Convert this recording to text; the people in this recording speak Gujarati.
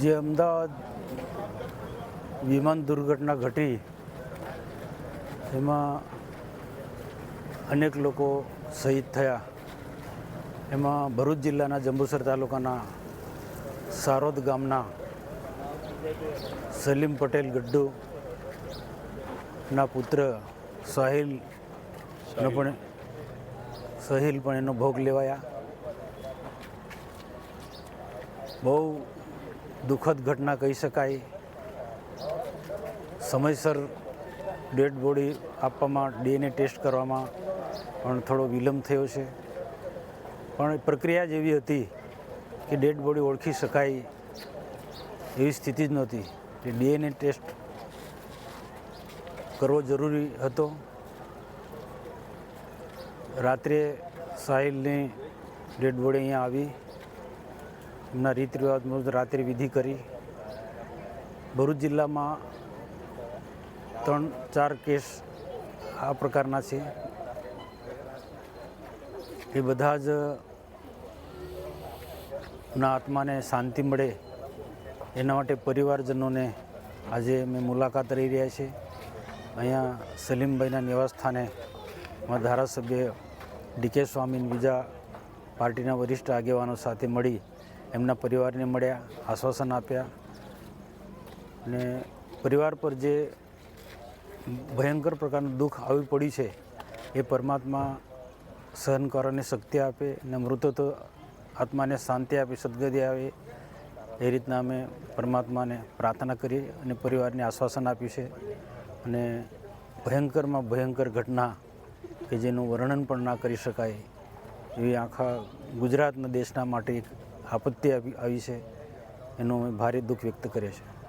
જે અમદાવાદ વિમાન દુર્ઘટના ઘટી. એમાં અનેક લોકો શહીદ થયા. એમાં ભરૂચ જિલ્લાના જંબુસર તાલુકાના સારોદ ગામના સલીમ પટેલ ગડ્ડુ ના પુત્ર સાહિલ. પણ સહિલ પણ એનો ભોગ લેવાયા. બહુ દુઃખદ ઘટના કહી શકાય. સમયસર ડેડ બોડી આપવામાં, ડીએનએ ટેસ્ટ કરવામાં પણ થોડો વિલંબ થયો છે. પણ પ્રક્રિયા જ એવી હતી કે ડેડ બોડી ઓળખી શકાય એવી સ્થિતિ જ નહોતી. કે ડીએનએ ટેસ્ટ કરવો જરૂરી હતો. રાત્રે સાહિલની ડેડ બોડી અહીંયા આવી. એમના રીત રિવાજ મુજબ રાત્રિ વિધિ કરી. ભરૂચ જિલ્લામાં ત્રણ, ચાર કેસ આ પ્રકારના છે. એ બધા જ ના આત્માને શાંતિ મળે એના માટે પરિવારજનોને આજે અમે મુલાકાત રહી રહ્યા છે. અહીંયા સલીમભાઈના નિવાસસ્થાને અમારા ધારાસભ્ય ડીકે સ્વામી બીજા પાર્ટીના વરિષ્ઠ આગેવાનો સાથે મળી એમના પરિવારને મળ્યા, આશ્વાસન આપ્યા અને પરિવાર પર જે ભયંકર પ્રકારનું દુઃખ આવી પડ્યું છે, એ પરમાત્મા સહન કરવાની શક્તિ આપે અને મૃતત્વ આત્માને શાંતિ આપે, સદગતિ આવે, એ રીતના અમે પરમાત્માને પ્રાર્થના કરી અને પરિવારને આશ્વાસન આપ્યું છે અને ભયંકરમાં ભયંકર ઘટના કે જેનું વર્ણન પણ ના કરી શકાય એવી આખા ગુજરાતના દેશના માટે આપત્તિ આવી છે. એનું અમે ભારે દુઃખ વ્યક્ત કરીએ છીએ